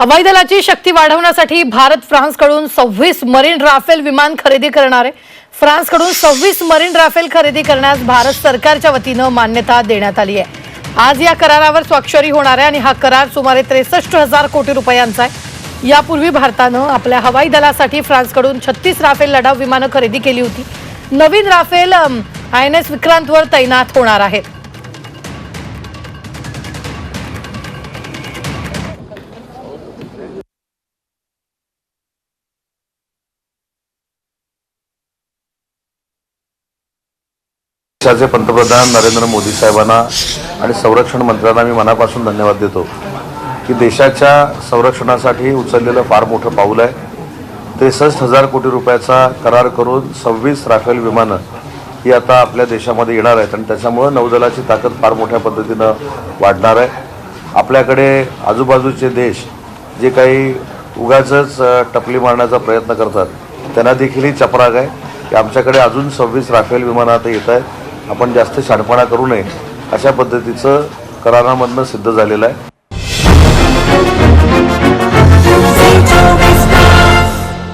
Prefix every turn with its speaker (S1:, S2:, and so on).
S1: हवाई दलाची शक्ती वाढवण्यासाठी भारत फ्रान्सकडून सव्वीस मरीन राफेल विमान खरेदी करणार आहे. फ्रान्सकडून सव्वीस मरीन राफेल खरेदी करण्यास भारत सरकारच्या वतीनं मान्यता देण्यात आली आहे. आज या करारावर स्वाक्षरी होणार आहे आणि हा करार सुमारे त्रेसष्ट हजार कोटी रुपयांचा आहे. यापूर्वी भारतानं आपल्या हवाई दलासाठी फ्रान्सकडून छत्तीस राफेल लढाऊ विमानं खरेदी केली होती. नवीन राफेल आय एन एस विक्रांतवर तैनात होणार आहेत.
S2: देशाचे पंतप्रधान नरेंद्र मोदी साहेबांना आणि संरक्षण मंत्र्यांना मी मनापासून धन्यवाद देतो की देशाच्या संरक्षणासाठी उचललेलं फार मोठं पाऊल आहे. त्रेसष्ट हजार कोटी रुपयाचा करार करून सव्वीस राफेल विमानं ही आता आपल्या देशामध्ये येणार आहेत आणि त्याच्यामुळं नौदलाची ताकद फार मोठ्या पद्धतीनं वाढणार आहे. आपल्याकडे आजूबाजूचे देश जे काही उगाचच टपली मारण्याचा प्रयत्न करतात त्यांना देखील ही चपराग आहे की आमच्याकडे अजून सव्वीस राफेल विमानं आता येत आहेत. आपण जास्त शाणपणा करू नये अशा पद्धतीचं करारामधनं सिद्ध झालेलं आहे.